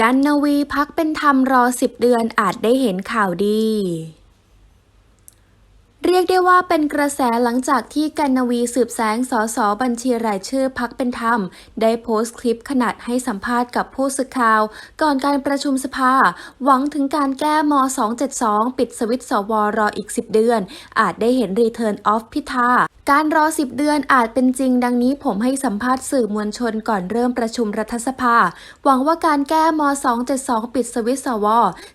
กันนวีพักเป็นธรรมรอสิบเดือนอาจได้เห็นข่าวดี เรียกได้ว่าเป็นกระแสหลังจากที่กันนวีสืบแสงสอสอบัญชีรายชื่อพักเป็นธรรม ได้โพสต์คลิปขนาดให้สัมภาษณ์กับผู้สื่อข่าว ก่อนการประชุมสภา หวังถึงการแก้ม 272 ปิดสวิตสวรออีก 10 เดือน อาจได้เห็น Return of พิธา การรอ 10 เดือนอาจเป็นจริงดังนี้ผมให้สัมภาษณ์สื่อมวลชนก่อนเริ่มประชุมรัฐสภา หวังว่าการแก้ม 272 ปิดสวิตสว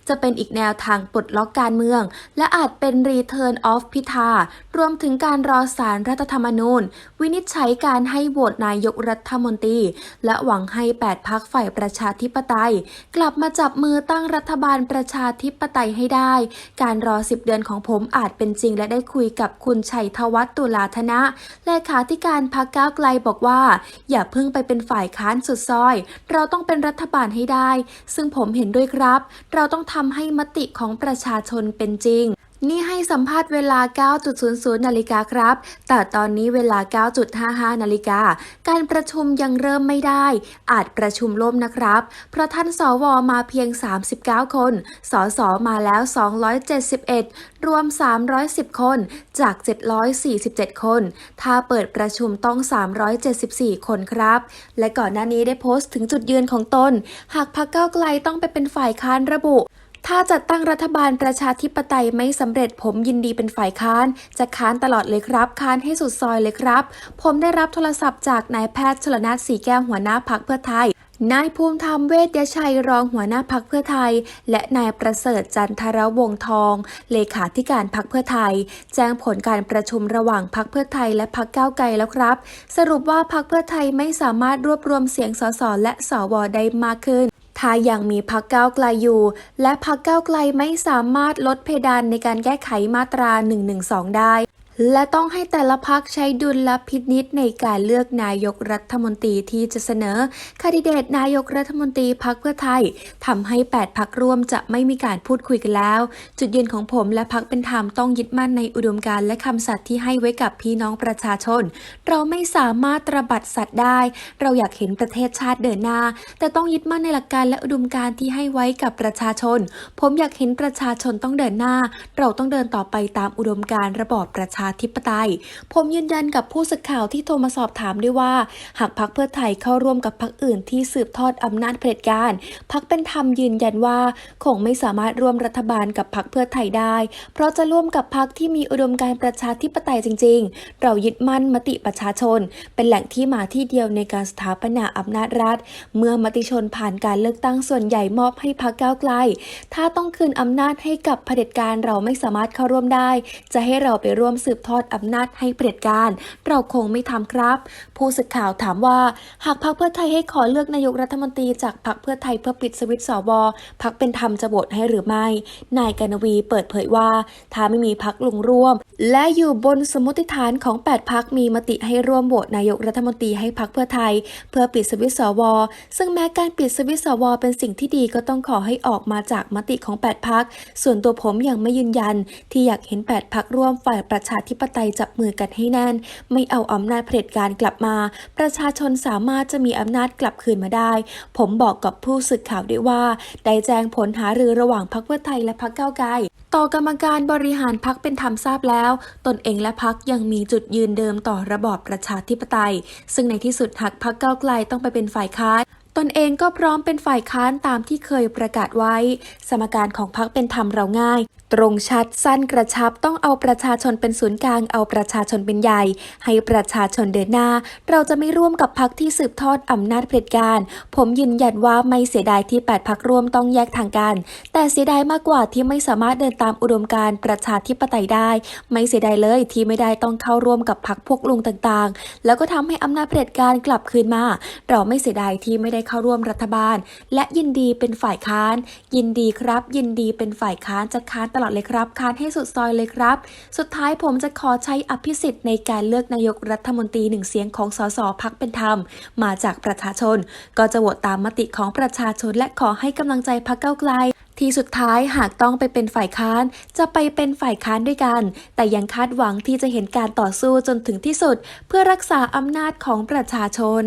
จะเป็นอีกแนวทางปลดล็อกการเมือง และอาจเป็น Return of พิธารวมถึงการรอสารรัฐธรรมนูญ วินิจฉัยการให้โหวตนายกรัฐมนตรี และหวังให้ 8พักฝ่ายประชาธิปไตย กลับมาจับมือตั้งรัฐบาลประชาธิปไตยให้ได้ การรอ 10 เดือนของผมอาจเป็นจริงและได้คุยกับคุณชัยธวัฒน์ตุลาธณะเลขาธิการพรรคก้าวไกลบอกว่า อย่าเพิ่งไปเป็นฝ่ายค้านสุดซอย เราต้องเป็นรัฐบาลให้ได้ ซึ่งผมเห็นด้วยครับ เราต้องทำให้มติของประชาชนเป็นจริง นี่ให้สัมภาษณ์เวลา 9.00 นาฬิกาครับ แต่ตอนนี้เวลา 9.55 นาฬิกา การประชุมยังเริ่มไม่ได้ อาจประชุมล่มนะครับ เพราะท่านสวมาเพียง 39 คน สสมาแล้ว 271 รวม 310 คน จาก 747 คน ถ้าเปิดประชุมต้อง 374 คนครับ และก่อนหน้านี้ได้โพสต์ถึงจุดยืนของตน หากพรรคก้าไกลต้องไปเป็นฝ่ายค้านระบุ ถ้าจัดตั้งรัฐบาลประชาธิปไตยไม่สำเร็จผมยินดีเป็นฝ่ายค้าน จะค้านตลอดเลยครับ ค้านให้สุดซอยเลยครับ ผมได้รับโทรศัพท์จากนายแพทย์ชลนาสีแก้วหัวหน้าพักเพื่อไทยนายภูมิธรรมเวชยชัยรองหัวหน้าพักเพื่อไทย และนายประเสริฐจันทรวงทอง เลขาธิการพักเพื่อไทย แจ้งผลการประชุมระหว่างพักเพื่อไทยและพักก้าวไกลแล้วครับ สรุปว่าพักเพื่อไทยไม่สามารถรวบรวมเสียงสสและสวได้มากขึ้น ถ้ายังมีพักก้าวไกลอยู่ และพักก้าวไกลไม่สามารถลดเพดานในการแก้ไขมาตรา 112 ได้ และต้องให้แต่ละพักใช้ดุลพินิษในการเลือกนายกรัฐมนตรีที่จะเสนอคดิเดตนายกรัฐมนตรีพักเพื่อไทยทำให้ 8 พักร่วมจะไม่มีการพูดคุยกันแล้ว จุดยืนของผมและพักเป็นธรรมต้องยึดมั่นในอุดมการณ์และคำสัตย์ที่ให้ไว้กับพี่น้องประชาชน เราไม่สามารถตระบัดสัตว์ได้ เราอยากเห็นประเทศชาติเดินหน้า แต่ต้องยึดมั่นในหลักการและอุดมการณ์ที่ให้ไว้กับประชาชน ผมอยากเห็นประชาชนต้องเดินหน้า เราต้องเดินต่อไปตามอุดมการณ์ระบอบประชาธิปไตย ผมยืนยันกับผู้สื่อข่าวที่โทรมาสอบถามด้วยว่า หากพักเพื่อไทยเข้าร่วมกับพักอื่นที่สืบทอดอำนาจเผด็จการพักเป็นธรรมยืนยันว่า คงไม่สามารถร่วมรัฐบาลกับพักเพื่อไทยได้ เพราะจะร่วมกับพักที่มีอุดมการประชาธิปไตยจริง ๆ เรายึดมั่นมติประชาชน เป็นแหล่งที่มาที่เดียวในการสถาปนาอำนาจรัฐ เมื่อมติชนผ่านการเลือกตั้งส่วนใหญ่มอบให้พักก้าวไกล ถ้าต้องคืนอำนาจให้กับเผด็จการเราไม่สามารถเข้าร่วมได้ จะให้เราไปร่วมสืบทอดอำนาจให้เผด็จการ เราคงไม่ทำครับ ผู้สื่อข่าวถามว่า หากพรรคเพื่อไทยให้ขอเลือกนายกรัฐมนตรีจากพรรคเพื่อไทยเพื่อปิดสวิตสวพรรคเป็นธรรมจะโหวตให้หรือไม่ นายกนวีเปิดเผยว่า ถ้าไม่มีพรรคลงร่วม และอยู่บนสมมติฐานของ 8พักมีมติให้ร่วมโหวตนายกรัฐมนตรีให้พรรคเพื่อไทย เพื่อปิดสวิตสวซึ่งแม้การปิดสวิตสวเป็นสิ่งที่ดีก็ต้องขอให้ออกมาจากมติของ 8พักส่วนตัวผมยังไม่ยืนยัน ที่อยากเห็น 8พักร่วมฝ่ายประชาธิปไตยจับมือกันให้แน่น ไม่เอาอำนาจเผด็จการกลับมา ประชาชนสามารถจะมีอำนาจกลับคืนมาได้ ผมบอกกับผู้สื่อข่าวด้วยว่า ได้แจ้งผลหารือระหว่างพรรคเพื่อไทยและพรรคก้าวไกลต่อกรรมการบริหารพักเป็นธรรมทราบแล้ว ตนเองและพักยังมีจุดยืนเดิมต่อระบอบประชาธิปไตย ซึ่งในที่สุดหากพักเก้าไกลต้องไปเป็นฝ่ายค้าน ตนเองก็พร้อมเป็นฝ่ายค้านตามที่เคยประกาศไว้ สมการของพักเป็นธรรมเราง่าย ตรงชัดสั้นกระชับต้องเอาประชาชนเป็นศูนย์กลาง เอาประชาชนเป็นใหญ่ ให้ประชาชนเดินหน้า เราจะไม่ร่วมกับพักที่สืบทอดอำนาจเผด็จการ ผมยืนยันว่าไม่เสียดายที่ 8พักร่วมต้องแยกทางกัน แต่เสียดายมากกว่าที่ไม่สามารถเดินตามอุดมการณ์ประชาธิปไตยได้ ไม่เสียดายเลยที่ไม่ได้ต้องเข้าร่วมกับพักพวกลุงต่างๆ แล้วก็ทำให้อำนาจเผด็จการกลับคืนมา เราไม่เสียดายที่ไม่ได้เข้าร่วมรัฐบาล และยินดีเป็นฝ่ายค้าน ยินดีครับ ยินดีเป็นฝ่ายค้านจะค้านตลอดเลยครับ ค้านให้สุดซอยเลยครับ สุดท้ายผมจะขอใช้อภิสิทธิ์ในการเลือกนายกรัฐมนตรีหนึ่งเสียงของสสพักเป็นธรรม มาจากประชาชน ก็จะโหวตตามมติของประชาชนและขอให้กำลังใจพักเก้าไกลที่สุดท้ายหากต้องไปเป็นฝ่ายค้าน จะไปเป็นฝ่ายค้านด้วยกัน แต่ยังคาดหวังที่จะเห็นการต่อสู้จนถึงที่สุด เพื่อรักษาอำนาจของประชาชน